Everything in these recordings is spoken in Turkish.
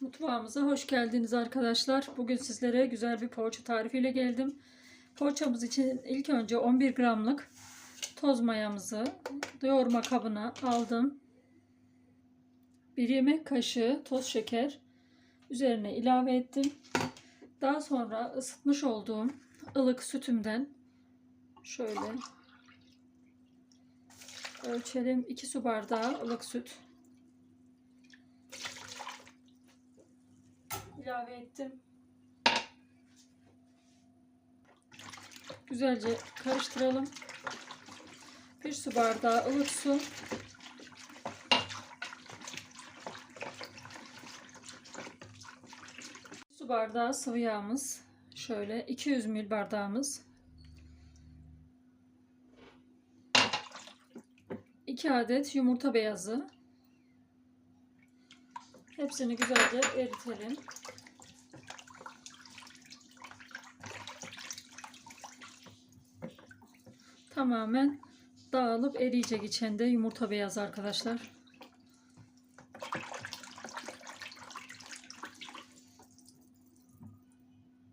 Mutfağımıza hoş geldiniz arkadaşlar. Bugün sizlere güzel bir poğaça tarifiyle geldim. Poğaçamız için ilk önce 11 gramlık toz mayamızı yoğurma kabına aldım. Bir yemek kaşığı toz şeker üzerine ilave ettim. Daha sonra ısıtmış olduğum ılık sütümden şöyle ölçelim 2 su bardağı ılık süt ilave ettim. Güzelce karıştıralım. Bir su bardağı ılık su. Su bardağı sıvı yağımız. Şöyle 200 ml bardağımız. 2 adet yumurta beyazı. Hepsini güzelce eritelim. Tamamen dağılıp eriyecek içinde yumurta beyazı arkadaşlar.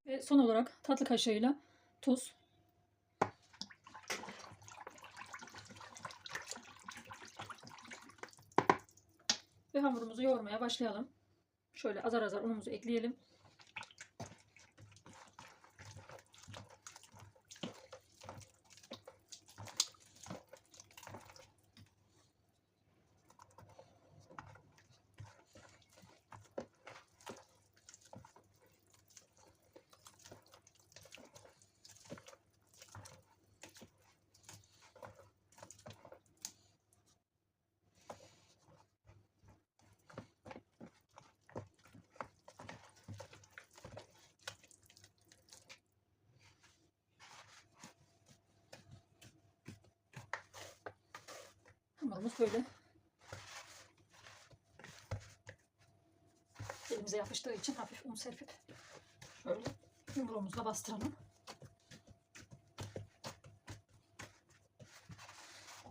Ve son olarak tatlı kaşığıyla tuz. Ve hamurumuzu yoğurmaya başlayalım. Şöyle azar azar unumuzu ekleyelim. Hamurumuz böyle. Elimize yapıştığı için hafif un serpip şöyle yumruğumuzla bastıralım.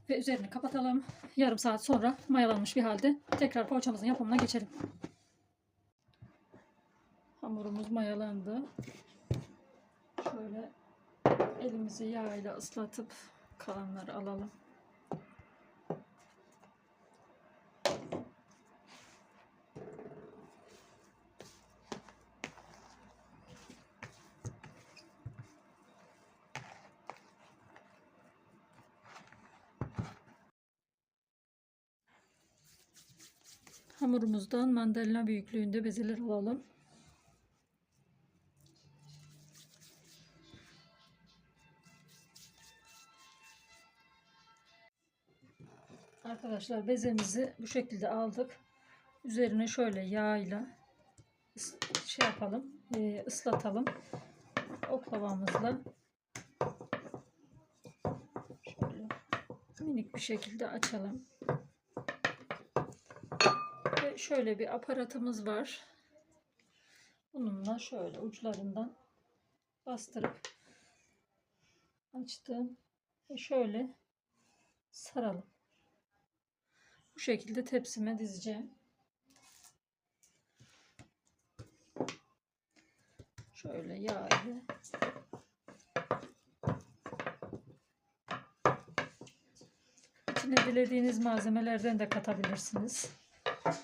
Ve üzerini kapatalım. Yarım saat sonra mayalanmış bir halde tekrar poğaçamızın yapımına geçelim. Hamurumuz mayalandı. Şöyle elimizi yağ ile ıslatıp kalanları alalım. Hamurumuzdan mandalina büyüklüğünde bezeler alalım. Arkadaşlar bezemizi bu şekilde aldık. Üzerine şöyle yağ şey yapalım, e, ıslatalım. Oklavamızla şöyle minik bir şekilde açalım şöyle bir aparatımız var. Bununla şöyle uçlarından bastırıp açtım ve şöyle saralım. Bu şekilde tepsime dizeceğim. Şöyle yağ ile İçine dilediğiniz malzemelerden de katabilirsiniz.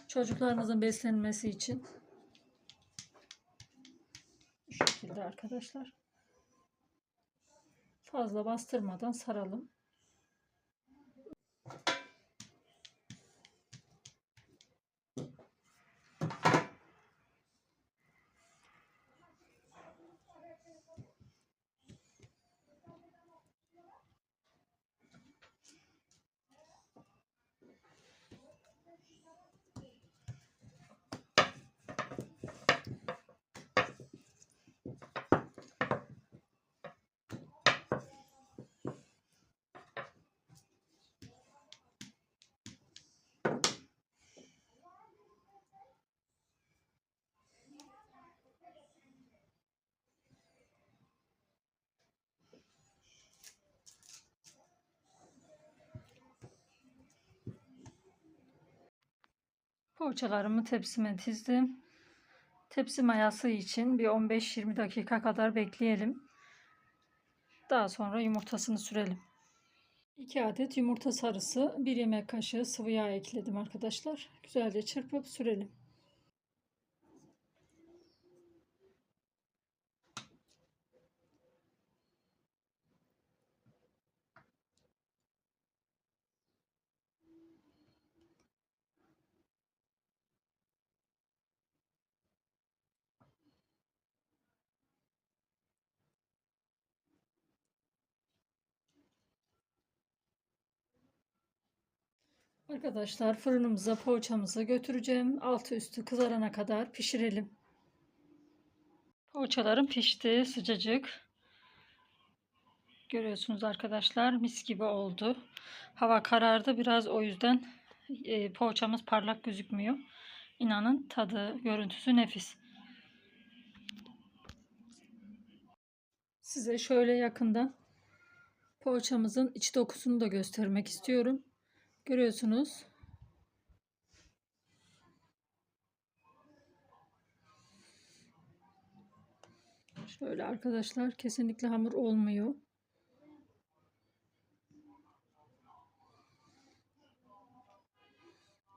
Çocuklarınızın beslenmesi için. Bu şekilde arkadaşlar. Fazla bastırmadan saralım. Poğaçalarımı tepsime dizdim. Tepsi mayası için bir 15-20 dakika kadar bekleyelim. Daha sonra yumurtasını sürelim. 2 adet yumurta sarısı, 1 yemek kaşığı sıvı yağ ekledim arkadaşlar. Güzelce çırpıp sürelim. Arkadaşlar fırınımıza poğaçamızı götüreceğim. Altı üstü kızarana kadar pişirelim. Poğaçalarım pişti sıcacık. Görüyorsunuz arkadaşlar mis gibi oldu. Hava karardı biraz o yüzden e, poğaçamız parlak gözükmüyor. İnanın tadı, görüntüsü nefis. Size şöyle yakından poğaçamızın iç dokusunu da göstermek istiyorum. Görüyorsunuz. Şöyle arkadaşlar kesinlikle hamur olmuyor.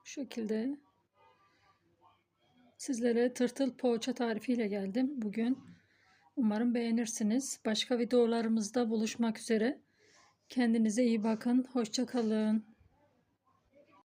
Bu şekilde sizlere tırtıl poğaça tarifiyle geldim bugün. Umarım beğenirsiniz. Başka videolarımızda buluşmak üzere. Kendinize iyi bakın. Hoşça kalın.